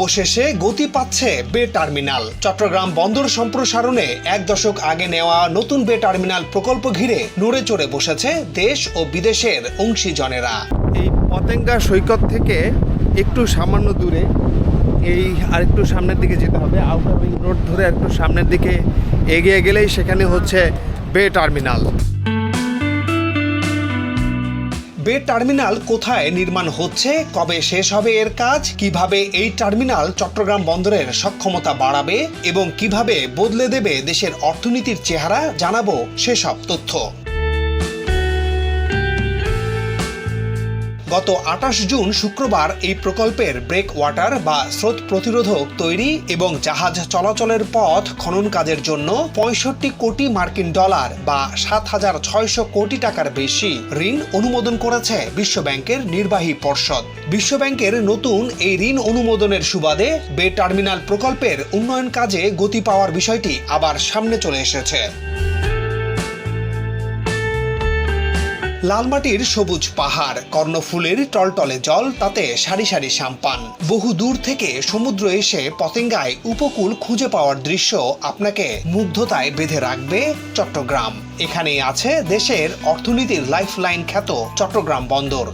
অবশেষে গতি পাচ্ছে বে টার্মিনাল। চট্টগ্রাম বন্দর সম্প্রসারণে এক দশক আগে নেওয়া নতুন বে টার্মিনাল প্রকল্প ঘিরে নড়ে চড়ে বসেছে দেশ ও বিদেশের অংশীজনেরা। এই পতেঙ্গা সৈকত থেকে একটু সামান্য দূরে এই আরেকটু সামনের দিকে যেতে হবে। আউটার রোড ধরে একটু সামনের দিকে এগিয়ে গেলেই সেখানে হচ্ছে বে টার্মিনাল। বে টার্মিনাল কোথায় নির্মাণ হচ্ছে, কবে শেষ হবে এর কাজ, কীভাবে এই টার্মিনাল চট্টগ্রাম বন্দরের সক্ষমতা বাড়াবে এবং কীভাবে বদলে দেবে দেশের অর্থনীতির চেহারা, জানাব সেসব তথ্য। গত আঠাশ জুন শুক্রবার এই প্রকল্পের ব্রেক ওয়াটার বা স্রোত প্রতিরোধক তৈরি এবং জাহাজ চলাচলের পথ খনন কাজের জন্য পঁয়ষট্টি কোটি মার্কিন ডলার বা সাত হাজার ছয়শো কোটি টাকার বেশি ঋণ অনুমোদন করেছে বিশ্বব্যাংকের নির্বাহী পর্ষদ। বিশ্বব্যাংকের নতুন এই ঋণ অনুমোদনের সুবাদে বে টার্মিনাল প্রকল্পের উন্নয়ন কাজে গতি পাওয়ার বিষয়টি আবার সামনে চলে এসেছে। লালমাটির সবুজ পাহাড়, কর্ণফুলের টলটলে জল, তাতে সারি সারি সাম্পান। বহু দূর থেকে সমুদ্র এসে পতেঙ্গায় উপকূল খুঁজে পাওয়ার দৃশ্য আপনাকে মুগ্ধতায় বেঁধে রাখবে চট্টগ্রাম। এখানেই আছে দেশের অর্থনীতির লাইফলাইন খ্যাত চট্টগ্রাম বন্দর।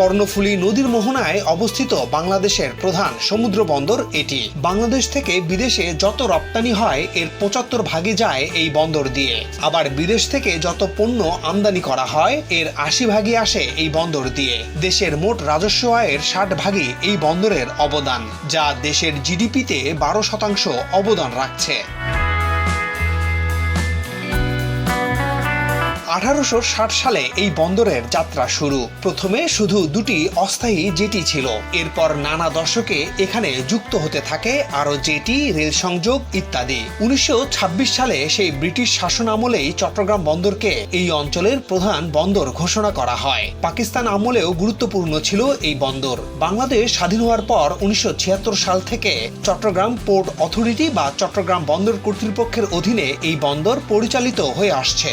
কর্ণফুলী নদীর মোহনায় অবস্থিত বাংলাদেশের প্রধান সমুদ্র বন্দর এটি। বাংলাদেশ থেকে বিদেশে যত রপ্তানি হয়, এর পঁচাত্তর ভাগে যায় এই বন্দর দিয়ে। আবার বিদেশ থেকে যত পণ্য আমদানি করা হয়, এর আশি ভাগই আসে এই বন্দর দিয়ে। দেশের মোট রাজস্ব আয়ের ষাট ভাগই এই বন্দরের অবদান, যা দেশের জিডিপিতে বারো শতাংশ অবদান রাখছে। আঠারোশো ষাট সালে এই বন্দরের যাত্রা শুরু। প্রথমে শুধু দুটি অস্থায়ী জেটি ছিল। এরপর নানা দশকে এখানে যুক্ত হতে থাকে আরও জেটি, রেল সংযোগ ইত্যাদি। উনিশশো ছাব্বিশ সালে সেই ব্রিটিশ শাসন আমলেই চট্টগ্রাম বন্দরকে এই অঞ্চলের প্রধান বন্দর ঘোষণা করা হয়। পাকিস্তান আমলেও গুরুত্বপূর্ণ ছিল এই বন্দর। বাংলাদেশ স্বাধীন হওয়ার পর উনিশশো ছিয়াত্তর সাল থেকে চট্টগ্রাম পোর্ট অথরিটি বা চট্টগ্রাম বন্দর কর্তৃপক্ষের অধীনে এই বন্দর পরিচালিত হয়ে আসছে।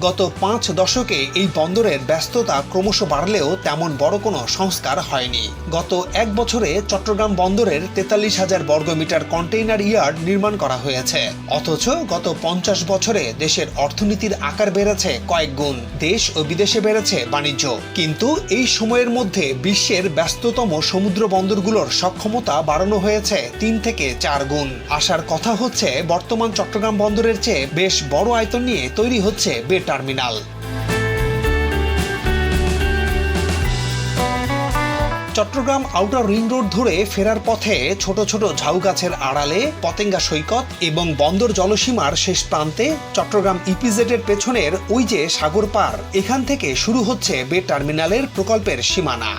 গত পাঁচ দশকে এই বন্দরের ব্যস্ততা ক্রমশ বাড়লেও তেমন বড় কোনো সংস্কার হয়নি। গত এক বছরে চট্টগ্রাম বন্দরের তেতাল্লিশ হাজার বর্গমিটার কন্টেইনার ইয়ার্ড নির্মাণ করা হয়েছে। অথচ গত পঞ্চাশ বছরে দেশের অর্থনীতির আকার বেড়েছে কয়েক গুণ। দেশ ও বিদেশে বেড়েছে বাণিজ্য। কিন্তু এই সময়ের মধ্যে বিশ্বের ব্যস্ততম সমুদ্র বন্দরগুলোর সক্ষমতা বাড়ানো হয়েছে তিন থেকে চার গুণ। আসার কথা হচ্ছে, বর্তমান চট্টগ্রাম বন্দরের চেয়ে বেশ বড় আয়তন নিয়ে তৈরি হচ্ছে bay terminal Chattogram outer ring road ধরে ফেরার পথে ছোট ছোট ঝাউ গাছের আড়ালে, পতেঙ্গা সৈকত এবং বন্দর জলসীমার শেষ প্রান্তে চট্টগ্রাম ইপিজেডের পেছনের ওই যে সাগর পার, এখান থেকে শুরু হচ্ছে বে টার্মিনালের প্রকল্পের সীমানা।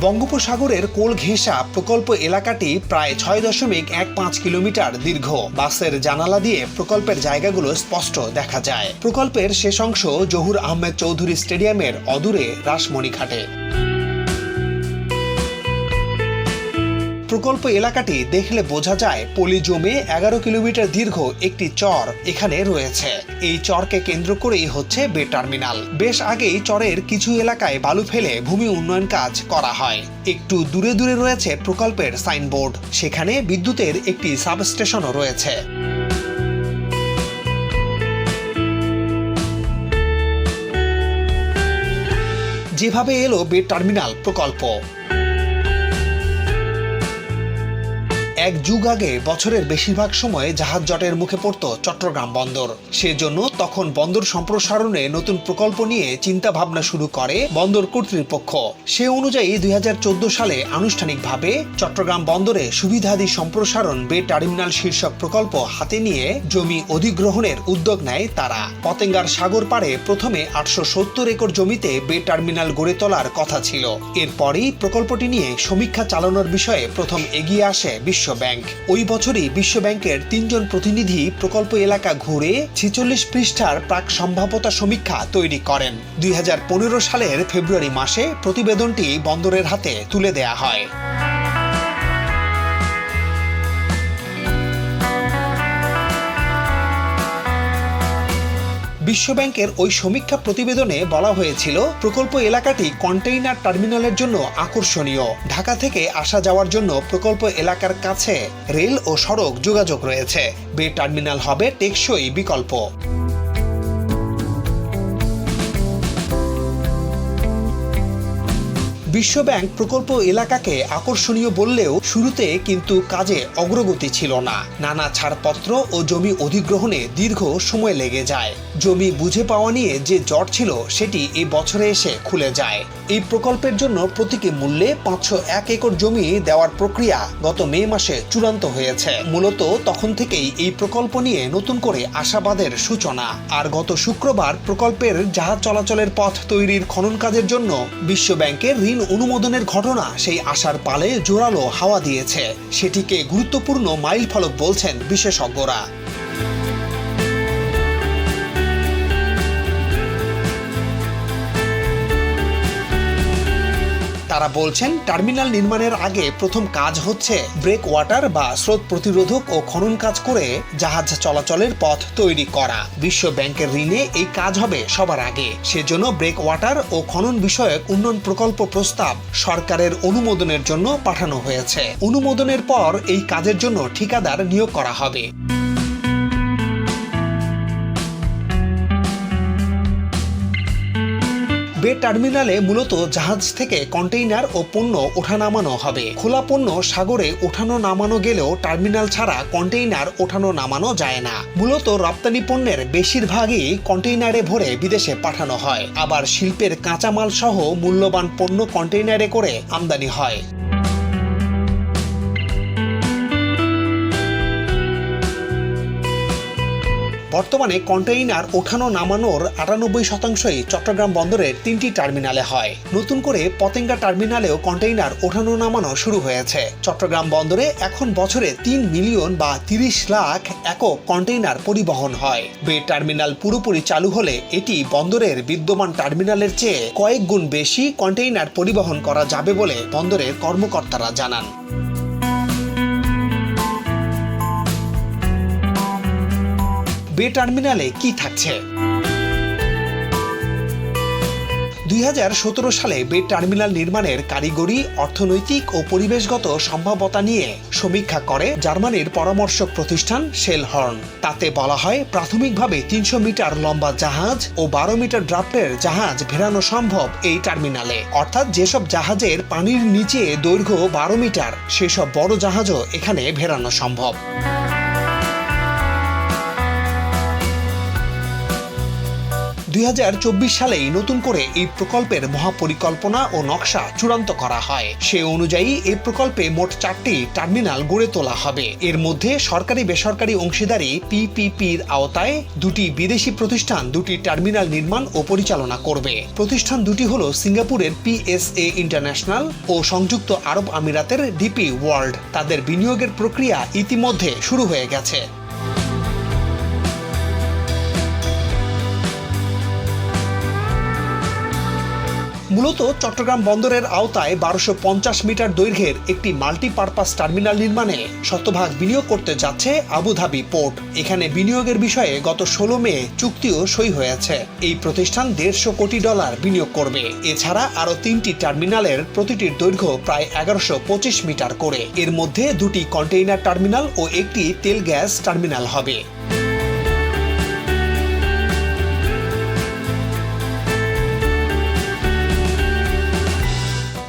বঙ্গোপসাগরের কোল ঘেঁষা প্রকল্প এলাকাটি প্রায় ছয় দশমিক এক পাঁচ কিলোমিটার দীর্ঘ। বাসের জানালা দিয়ে প্রকল্পের জায়গাগুলো স্পষ্ট দেখা যায়। প্রকল্পের শেষ অংশ জহুর আহমেদ চৌধুরী স্টেডিয়ামের অদূরে রাসমণিঘাটে। প্রকল্প এলাকাটি দেখলে বোঝা যায় পলি জমে এগারো কিলোমিটার দীর্ঘ একটি চর এখানে রয়েছে। এই চরকে কেন্দ্র করেই হচ্ছে বে টার্মিনাল। বেশ আগেই চরের কিছু এলাকায় বালু ফেলে ভূমি উন্নয়ন কাজ করা হয়। একটু দূরে দূরে রয়েছে প্রকল্পের সাইনবোর্ড। সেখানে বিদ্যুতের একটি সাবস্টেশনও রয়েছে। যেভাবে এলো বে টার্মিনাল প্রকল্প। এক যুগ আগে বছরের বেশিরভাগ সময় জাহাজ জটের মুখে পড়ত চট্টগ্রাম বন্দর। সেজন্য তখন বন্দর সম্প্রসারণে নতুন প্রকল্প নিয়ে চিন্তা ভাবনা শুরু করে বন্দর কর্তৃপক্ষ। সে অনুযায়ী দুই হাজার চোদ্দ সালে আনুষ্ঠানিকভাবে চট্টগ্রাম বন্দরে সুবিধাদি সম্প্রসারণ বে টার্মিনাল শীর্ষক প্রকল্প হাতে নিয়ে জমি অধিগ্রহণের উদ্যোগ নেয় তারা। পতেঙ্গার সাগর পাড়ে প্রথমে আটশো সত্তর একর জমিতে বে টার্মিনাল গড়ে তোলার কথা ছিল। এরপরই প্রকল্পটি নিয়ে সমীক্ষা চালানোর বিষয়ে প্রথম এগিয়ে আসে বিশ্ব ব্যাংক। ওই বছরই বিশ্ব ব্যাংকের তিনজন প্রতিনিধি প্রকল্প এলাকা ঘুরে ছেচল্লিশ পৃষ্ঠার প্রাক সম্ভাব্যতা সমীক্ষা তৈরি করেন। দুই হাজার পনেরো সালের ফেব্রুয়ারি মাসে প্রতিবেদনটি বন্দরের হাতে তুলে দেয়া হয়। বিশ্বব্যাংকের ওই সমীক্ষা প্রতিবেদনে বলা হয়েছিল, প্রকল্প এলাকাটি কন্টেইনার টার্মিনালের জন্য আকর্ষণীয়। ঢাকা থেকে আসা যাওয়ার জন্য প্রকল্প এলাকার কাছে রেল ও সড়ক যোগাযোগ রয়েছে। বে টার্মিনাল হবে টেকসই বিকল্প। বিশ্বব্যাংক প্রকল্প এলাকাকে আকর্ষণীয় বললেও শুরুতে কিন্তু কাজে অগ্রগতি ছিল না। নানা ছাড়পত্র ও জমি অধিগ্রহণে দীর্ঘ সময় লেগে যায়। জমি বুঝে পাওয়া নিয়ে যে জট ছিল, সেটি এই বছরে এসে খুলে যায়। এই প্রকল্পের জন্য প্রতীকী মূল্যে পাঁচশো এক একর জমি দেওয়ার প্রক্রিয়া গত মে মাসে চূড়ান্ত হয়েছে। মূলত তখন থেকেই এই প্রকল্প নিয়ে নতুন করে আশাবাদের সূচনা। আর গত শুক্রবার প্রকল্পের জাহাজ চলাচলের পথ তৈরির খনন কাজের জন্য বিশ্বব্যাংকের ঋণ অনুমোদনের ঘটনা সেই আশার পালে জোরালো হাওয়া দিয়েছে। সেটিকে গুরুত্বপূর্ণ মাইল ফলক বলছেন বিশেষজ্ঞরা। তারা বলছেন, টার্মিনাল নির্মাণের আগে প্রথম কাজ হচ্ছে ব্রেক ওয়াটার বা স্রোত প্রতিরোধক ও খনন কাজ করে জাহাজ চলাচলের পথ তৈরি করা। বিশ্ব ব্যাংকের ঋণে এই কাজ হবে সবার আগে। সেজন্য ব্রেক ওয়াটার ও খনন বিষয়ক উন্নয়ন প্রকল্প প্রস্তাব সরকারের অনুমোদনের জন্য পাঠানো হয়েছে। অনুমোদনের পর এই কাজের জন্য ঠিকাদার নিয়োগ করা হবে। বে টার্মিনালে মূলত জাহাজ থেকে কন্টেইনার ও পণ্য ওঠা নামানো হবে। খোলা পণ্য সাগরে ওঠানো নামানো গেলেও টার্মিনাল ছাড়া কন্টেইনার ওঠানো নামানো যায় না। মূলত রপ্তানি পণ্যের বেশিরভাগই কন্টেইনারে ভরে বিদেশে পাঠানো হয়। আবার শিল্পের কাঁচামাল সহ মূল্যবান পণ্য কন্টেইনারে করে আমদানি হয়। বর্তমানে কন্টেইনার ওঠানো নামানোর আটানব্বই শতাংশই চট্টগ্রাম বন্দরের তিনটি টার্মিনালে হয়। নতুন করে পতেঙ্গা টার্মিনালেও কন্টেইনার ওঠানো নামানো শুরু হয়েছে। চট্টগ্রাম বন্দরে এখন বছরে তিন মিলিয়ন বা তিরিশ লাখ একক কন্টেইনার পরিবহন হয়। বে টার্মিনাল পুরোপুরি চালু হলে এটি বন্দরের বিদ্যমান টার্মিনালের চেয়ে কয়েক গুণ বেশি কন্টেইনার পরিবহন করা যাবে বলে বন্দরের কর্মকর্তারা জানান। বে টার্মিনালে কি থাকছে? দুই হাজার সতেরো সালে বে টার্মিনাল নির্মাণের কারিগরি, অর্থনৈতিক ও পরিবেশগত সম্ভাব্যতা নিয়ে সমীক্ষা করে জার্মানির পরামর্শক প্রতিষ্ঠান শেলহর্ন। তাতে বলা হয়, প্রাথমিকভাবে তিনশো মিটার লম্বা জাহাজ ও বারো মিটার ড্রাফটের জাহাজ ভেড়ানো সম্ভব এই টার্মিনালে। অর্থাৎ যেসব জাহাজের পানির নিচে দৈর্ঘ্য বারো মিটার, সেসব বড় জাহাজও এখানে ভেড়ানো সম্ভব। দুই হাজার চব্বিশ সালেই নতুন করে এই প্রকল্পের মহাপরিকল্পনা ও নকশা চূড়ান্ত করা হয়। সে অনুযায়ী এই প্রকল্পে মোট চারটি টার্মিনাল গড়ে তোলা হবে। এর মধ্যে সরকারি বেসরকারি অংশীদারি পিপিপির আওতায় দুটি বিদেশি প্রতিষ্ঠান, দুটি টার্মিনাল নির্মাণ ও পরিচালনা করবে। প্রতিষ্ঠান দুটি হল সিঙ্গাপুরের পিএসএ ইন্টারন্যাশনাল ও সংযুক্ত আরব আমিরাতের ডিপি ওয়ার্ল্ড। তাদের বিনিয়োগের প্রক্রিয়া ইতিমধ্যে শুরু হয়ে গেছে। মূলত চট্টগ্রাম বন্দরের আওতায় বারোশো পঞ্চাশ মিটার দৈর্ঘ্যের একটি মাল্টিপারপাস টার্মিনাল নির্মাণে শতভাগ বিনিয়োগ করতে যাচ্ছে আবুধাবি পোর্ট। এখানে বিনিয়োগের বিষয়ে গত ষোলো মে চুক্তিও সই হয়েছে। এই প্রতিষ্ঠান দেড়শো কোটি ডলার বিনিয়োগ করবে। এছাড়া আরও তিনটি টার্মিনালের প্রতিটির দৈর্ঘ্য প্রায় এগারোশো পঁচিশ মিটার করে। এর মধ্যে দুটি কন্টেইনার টার্মিনাল ও একটি তেল গ্যাস টার্মিনাল হবে।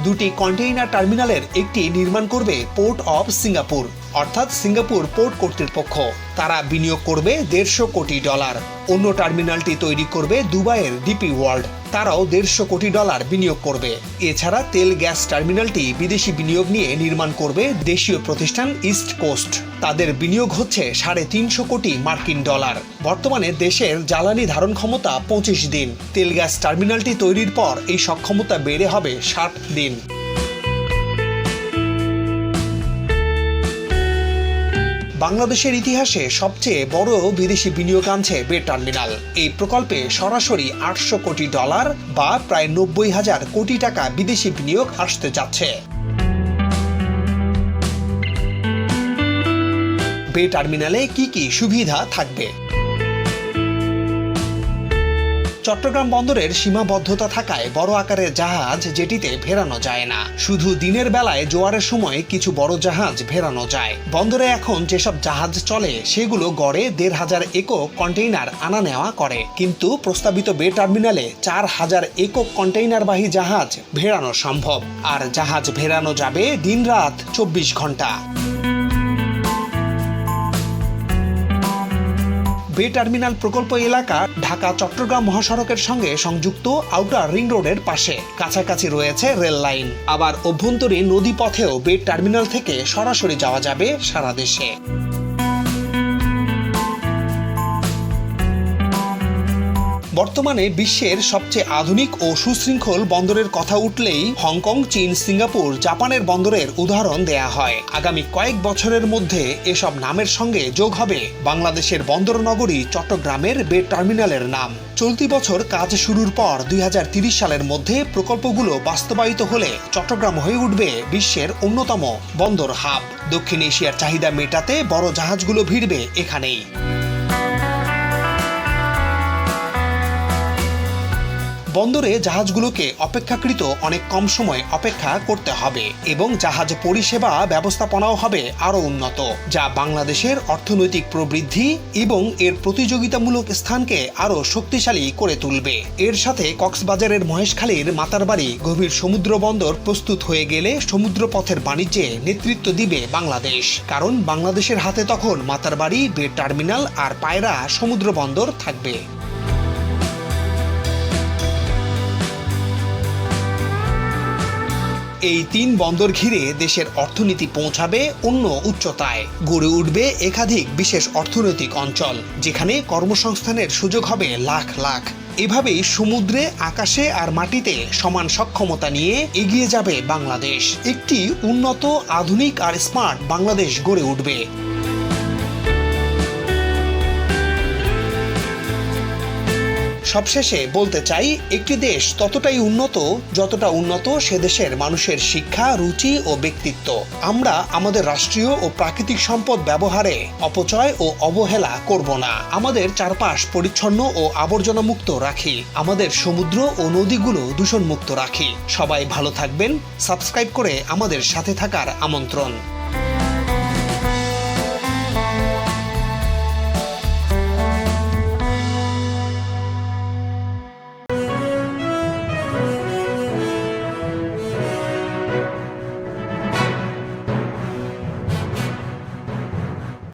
দুটি কন্টেইনার টার্মিনালের একটি নির্মাণ করবে পোর্ট অফ সিঙ্গাপুর অর্থাৎ সিঙ্গাপুর পোর্ট কর্তৃপক্ষ। তারা বিনিয়োগ করবে দেড়শো কোটি ডলার। অন্য টার্মিনালটি তৈরি করবে দুবাইয়ের ডিপি ওয়ার্ল্ড। তারাও দেড়শো কোটি ডলার বিনিয়োগ করবে। এছাড়া তেল গ্যাস টার্মিনালটি বিদেশি বিনিয়োগ নিয়ে নির্মাণ করবে দেশীয় প্রতিষ্ঠান ইস্ট কোস্ট। তাদের বিনিয়োগ হচ্ছে সাড়ে তিনশো কোটি মার্কিন ডলার। বর্তমানে দেশের জ্বালানি ধারণ ক্ষমতা পঁচিশ দিন। তেল গ্যাস টার্মিনালটি তৈরির পর এই সক্ষমতা বেড়ে হবে ষাট দিন। বাংলাদেশের ইতিহাসে সবচেয়ে বড় বিদেশি বিনিয়োগ আনছে বে টার্মিনাল। এই প্রকল্পে সরাসরি আটশো কোটি ডলার বা প্রায় নব্বই হাজার কোটি টাকা বিদেশি বিনিয়োগ আসতে যাচ্ছে। বে টার্মিনালে কি কি সুবিধা থাকবে? চট্টগ্রাম বন্দরের সীমাবদ্ধতা থাকায় বড় আকারের জাহাজ যেটিতে ভেড়ানো যায় না। শুধু দিনের বেলায় জোয়ারের সময় কিছু বড় জাহাজ ভেড়ানো যায়। বন্দরে এখন যেসব জাহাজ চলে, সেগুলো গড়ে দেড় হাজার একক কন্টেইনার আনা নেওয়া করে। কিন্তু প্রস্তাবিত বে টার্মিনালে চার হাজার একক কন্টেইনারবাহী জাহাজ ভেড়ানো সম্ভব। আর জাহাজ ভেড়ানো যাবে দিনরাত চব্বিশ ঘণ্টা। বে টার্মিনাল প্রকল্প এলাকা ঢাকা, চট্টগ্রাম মহাসড়কের সঙ্গে সংযুক্ত আউটার রিং রোডের পাশে। কাছাকাছি রয়েছে রেল লাইন। আবার অভ্যন্তরীণ নদী পথেও বে টার্মিনাল থেকে সরাসরি যাওয়া যাবে সারা দেশে। বর্তমানে বিশ্বের সবচেয়ে আধুনিক ও সুশৃঙ্খল বন্দরের কথা উঠলেই হংকং, চীন, সিঙ্গাপুর, জাপানের বন্দরের উদাহরণ দেয়া হয়। আগামী কয়েক বছরের মধ্যে এসব নামের সঙ্গে যোগ হবে বাংলাদেশের বন্দর নগরী চট্টগ্রামের বে টার্মিনালের নাম। চলতি বছর কাজ শুরুর পর দুই সালের মধ্যে প্রকল্পগুলো বাস্তবায়িত হলে চট্টগ্রাম হয়ে উঠবে বিশ্বের অন্যতম বন্দর হাব। দক্ষিণ এশিয়ার চাহিদা মেটাতে বড় জাহাজগুলো ভিড়বে এখানেই। বন্দরে জাহাজগুলোকে অপেক্ষাকৃত অনেক কম সময় অপেক্ষা করতে হবে এবং জাহাজ পরিষেবা ব্যবস্থাপনাও হবে আরও উন্নত, যা বাংলাদেশের অর্থনৈতিক প্রবৃদ্ধি এবং এর প্রতিযোগিতামূলক স্থানকে আরও শক্তিশালী করে তুলবে। এর সাথে কক্সবাজারের মহেশখালীর মাতারবাড়ি গভীর সমুদ্র বন্দর প্রস্তুত হয়ে গেলে সমুদ্রপথের বাণিজ্যে নেতৃত্ব দিবে বাংলাদেশ, কারণ বাংলাদেশের হাতে তখন মাতারবাড়ি, বে টার্মিনাল আর পায়রা সমুদ্র বন্দর থাকবে। এই তিন বন্দর ঘিরে দেশের অর্থনীতি পৌঁছাবে অন্য উচ্চতায়। গড়ে উঠবে একাধিক বিশেষ অর্থনৈতিক অঞ্চল, যেখানে কর্মসংস্থানের সুযোগ হবে লাখ লাখ। এভাবেই সমুদ্রে, আকাশে আর মাটিতে সমান সক্ষমতা নিয়ে এগিয়ে যাবে বাংলাদেশ। একটি উন্নত, আধুনিক আর স্মার্ট বাংলাদেশ গড়ে উঠবে। সবশেষে বলতে চাই, একটি দেশ ততটাই উন্নত যতটা উন্নত সে দেশের মানুষের শিক্ষা, রুচি ও ব্যক্তিত্ব। আমরা আমাদের রাষ্ট্রীয় ও প্রাকৃতিক সম্পদ ব্যবহারে অপচয় ও অবহেলা করব না। আমাদের চারপাশ পরিচ্ছন্ন ও আবর্জনা মুক্ত রাখি। আমাদের সমুদ্র ও নদীগুলো দূষণ মুক্ত রাখি। সবাই ভালো থাকবেন। সাবস্ক্রাইব করে আমাদের সাথে থাকার আমন্ত্রণ।